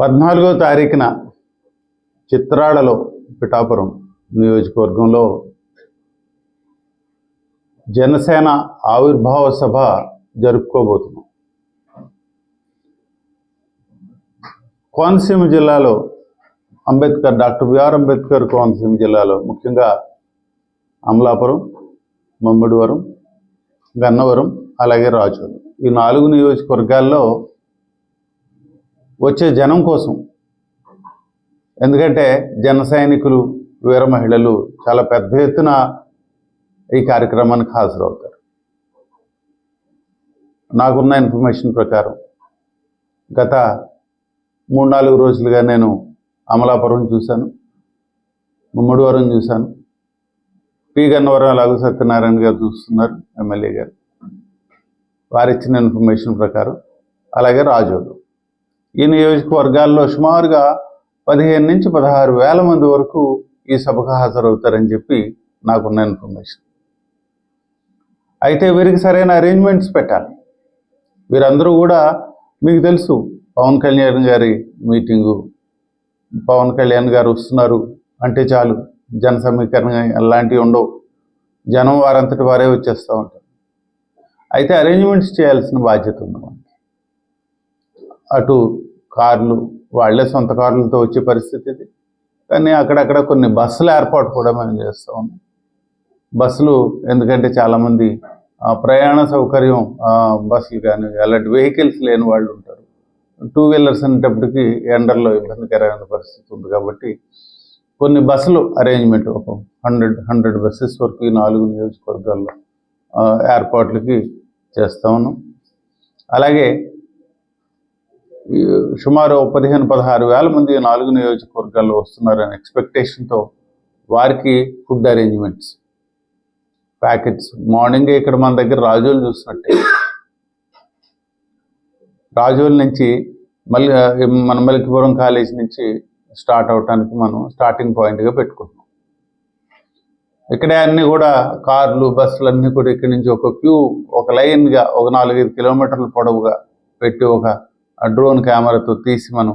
పద్నాలుగో తారీఖున చిత్రాలలో పిఠాపురం నియోజకవర్గంలో జనసేన ఆవిర్భావ సభ జరుపుకోబోతున్నాం. కోనసీమ జిల్లాలో Ambedkar doctor B R Ambedkar Konaseema జిల్లాలో ముఖ్యంగా అమలాపురం మమ్మిడివరం గన్నవరం అలాగే రాచూరు. ఈ నాలుగు నియోజకవర్గాల్లో వచ్చే జనం కోసం. ఎందుకంటే జన సైనికులు వీర మహిళలు చాలా పెద్ద ఎత్తున ఈ కార్యక్రమానికి హాజరవుతారు. నాకున్న ఇన్ఫర్మేషన్ ప్రకారం గత మూడు నాలుగు రోజులుగా నేను అమలాపురం చూశాను ముమ్మడివరం చూశాను పి గన్నవరం అలాగే సత్యనారాయణ గారు చూస్తున్నారు ఎమ్మెల్యే గారు. వారిచ్చిన ఇన్ఫర్మేషన్ ప్రకారం అలాగే రాజోలు. ఈ నియోజకవర్గాల్లో సుమారుగా పదిహేను నుంచి పదహారు వేల మంది వరకు ఈ సభకు హాజరవుతారని చెప్పి నాకున్న ఇన్ఫర్మేషన్. అయితే వీరికి సరైన అరేంజ్మెంట్స్ పెట్టాలి. వీరందరూ కూడా మీకు తెలుసు పవన్ కళ్యాణ్ గారి మీటింగు. పవన్ కళ్యాణ్ గారు వస్తున్నారు అంటే చాలు జన సమీకరణ అలాంటివి ఉండవు. జనం వారంతటి వారే వచ్చేస్తూ ఉంటారు. అయితే అరేంజ్మెంట్స్ చేయాల్సిన బాధ్యత ఉంది మనకి అటు కార్లు వాళ్ళే సొంత కార్లతో వచ్చే పరిస్థితి ఇది. కానీ అక్కడక్కడ కొన్ని బస్సుల ఏర్పాటు కూడా మనం చేస్తూ ఉన్నాం. బస్సులు ఎందుకంటే చాలామంది ప్రయాణ సౌకర్యం బస్సులు కానీ అలాంటి వెహికల్స్ లేని వాళ్ళు ఉంటారు. టూ వీలర్స్ అనేటప్పటికి ఎండర్లో ఇబ్బందికరమైన పరిస్థితి ఉంది కాబట్టి కొన్ని బస్సులు అరేంజ్మెంట్ ఒక హండ్రెడ్ హండ్రెడ్ బస్సెస్ వరకు ఈ నాలుగు నియోజకవర్గాల్లో ఏర్పాట్లకి చేస్తా ఉన్నాం. అలాగే సుమారు పదిహేను పదహారు వేల మంది నాలుగు నియోజకవర్గాల్లో వస్తున్నారనే ఎక్స్పెక్టేషన్తో వారికి ఫుడ్ అరేంజ్మెంట్స్ ప్యాకెట్స్ మార్నింగ్ ఇక్కడ మన దగ్గర రాజోలు చూసినట్టే. రాజోల నుంచి మళ్ళీ మన మలికిపురం కాలేజ్ నుంచి స్టార్ట్ అవటానికి మనం స్టార్టింగ్ పాయింట్గా పెట్టుకుంటున్నాం. ఇక్కడే అన్నీ కూడా కార్లు బస్సులు అన్నీ కూడా ఇక్కడి నుంచి ఒక క్యూ ఒక లైన్గా ఒక నాలుగైదు కిలోమీటర్ల పొడవుగా పెట్టి ఒక డ్రోన్ కెమెరాతో తీసి మనం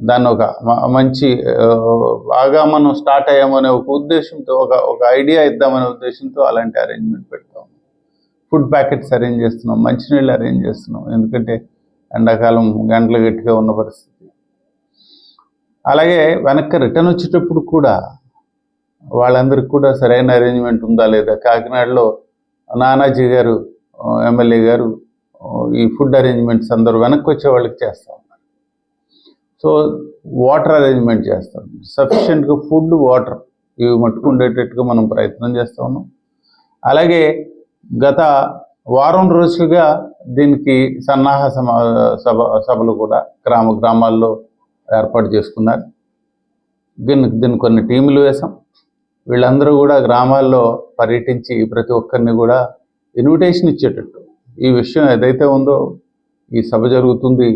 దాన్ని ఒక మంచి బాగా మనం స్టార్ట్ అయ్యామనే ఒక ఉద్దేశంతో ఒక ఒక ఐడియా ఇద్దామనే ఉద్దేశంతో అలాంటి అరేంజ్మెంట్ పెడతాం. ఫుడ్ ప్యాకెట్స్ అరేంజ్ చేస్తున్నాం మంచినీళ్ళు అరేంజ్ చేస్తున్నాం. ఎందుకంటే ఎండాకాలం గంటలు గట్టిగా ఉన్న పరిస్థితి. అలాగే వెనక్కి రిటర్న్ వచ్చేటప్పుడు కూడా వాళ్ళందరికీ కూడా సరైన అరేంజ్మెంట్ ఉందా లేదా? కాకినాడలో నానాజీ గారు ఎమ్మెల్యే గారు ఈ ఫుడ్ అరేంజ్మెంట్స్ అందరూ వెనక్కి వచ్చే వాళ్ళకి చేస్తా ఉన్నారు. సో వాటర్ అరేంజ్మెంట్ చేస్తాం సఫిషియెంట్గా ఫుడ్ వాటర్ ఇవి మట్టుకుండేటట్టుగా మనం ప్రయత్నం చేస్తూ ఉన్నాం. అలాగే గత వారం రోజులుగా దీనికి సన్నాహ సమా సభ సభలు కూడా గ్రామ గ్రామాల్లో ఏర్పాటు చేసుకున్నారు. దీనికి దీన్ని కొన్ని టీములు వేసాం వీళ్ళందరూ కూడా గ్రామాల్లో పర్యటించి ప్రతి ఒక్కరిని కూడా ఇన్విటేషన్ ఇచ్చేటట్టు ఈ విషయం ఏదైతే ఉందో ఈ సభ జరుగుతుంది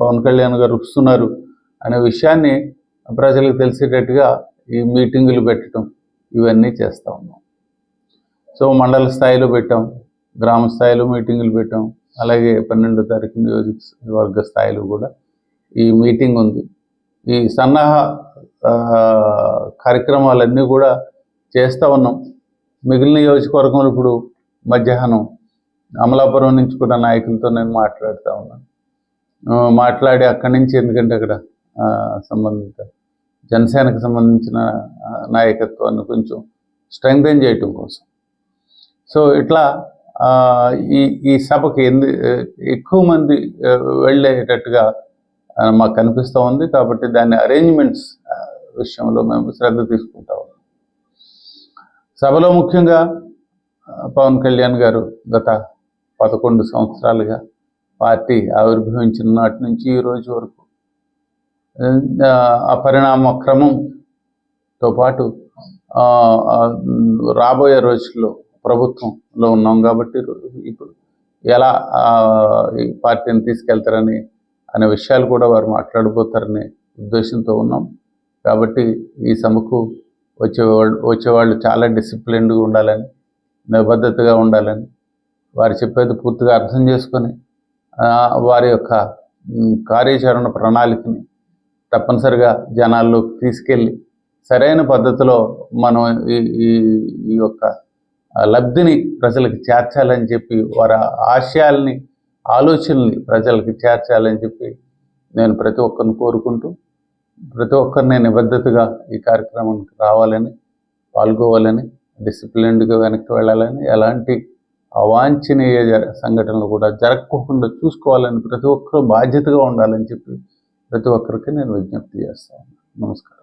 పవన్ కళ్యాణ్ గారు వస్తున్నారు అనే విషయాన్ని ప్రజలకు తెలిసేటట్టుగా ఈ మీటింగులు పెట్టడం ఇవన్నీ చేస్తూ ఉన్నాం. సో మండల స్థాయిలో పెట్టాం గ్రామ స్థాయిలో మీటింగులు పెట్టాం అలాగే పన్నెండో తారీఖు నియోజకవర్గ స్థాయిలో కూడా ఈ మీటింగ్ ఉంది. ఈ సన్నాహ కార్యక్రమాలన్నీ కూడా చేస్తూ ఉన్నాం. మిగిలిన నియోజకవర్గంలో ఇప్పుడు మధ్యాహ్నం అమలాపురం నుంచి కూడా నాయకులతో నేను మాట్లాడుతూ ఉన్నాను. మాట్లాడి అక్కడి నుంచి ఎందుకంటే అక్కడ సంబంధిత జనసేనకు సంబంధించిన నాయకత్వాన్ని కొంచెం స్ట్రెంగ్థెన్ చేయటం కోసం. సో ఇట్లా ఈ ఈ సభకి ఎందు ఎక్కువ మంది వెళ్ళేటట్టుగా మాకు కనిపిస్తూ ఉంది కాబట్టి దాని అరేంజ్మెంట్స్ విషయంలో మేము శ్రద్ధ తీసుకుంటా ఉన్నాం. సభలో ముఖ్యంగా పవన్ కళ్యాణ్ గారు గత పదకొండు సంవత్సరాలుగా పార్టీ ఆవిర్భవించిన నాటి నుంచి ఈ రోజు వరకు. ఆ, పరిణామ క్రమంతో పాటు రాబోయే రోజుల్లో ప్రభుత్వంలో ఉన్నాం కాబట్టి ఇప్పుడు ఎలా ఈ పార్టీని తీసుకెళ్తారని అనే విషయాలు కూడా వారు మాట్లాడబోతారనే ఉద్దేశంతో ఉన్నాం. కాబట్టి ఈ సభకు వచ్చేవాళ్ళు వచ్చేవాళ్ళు చాలా డిసిప్లిన్డ్గా ఉండాలని నిబద్ధతగా ఉండాలని వారు చెప్పేది పూర్తిగా అర్థం చేసుకొని వారి యొక్క కార్యాచరణ ప్రణాళికని తప్పనిసరిగా జనాల్లోకి తీసుకెళ్ళి సరైన పద్ధతిలో మనం ఈ ఈ యొక్క లబ్ధిని ప్రజలకు చేర్చాలని చెప్పి వారి ఆశయాల్ని ఆలోచనల్ని ప్రజలకు చేర్చాలని చెప్పి నేను ప్రతి ఒక్కరిని కోరుకుంటూ ప్రతి ఒక్కరిని నిబద్ధతగా ఈ కార్యక్రమానికి రావాలని పాల్గొవాలని డిసిప్లిన్డ్గా వెనక్కి వెళ్ళాలని ఎలాంటి అవాంఛనీయ సంఘటనలు కూడా జరగకుండా చూసుకోవాలని ప్రతి ఒక్కరూ బాధ్యతగా ఉండాలని చెప్పి ప్రతి ఒక్కరికి నేను విజ్ఞప్తి చేస్తాను నమస్కారం.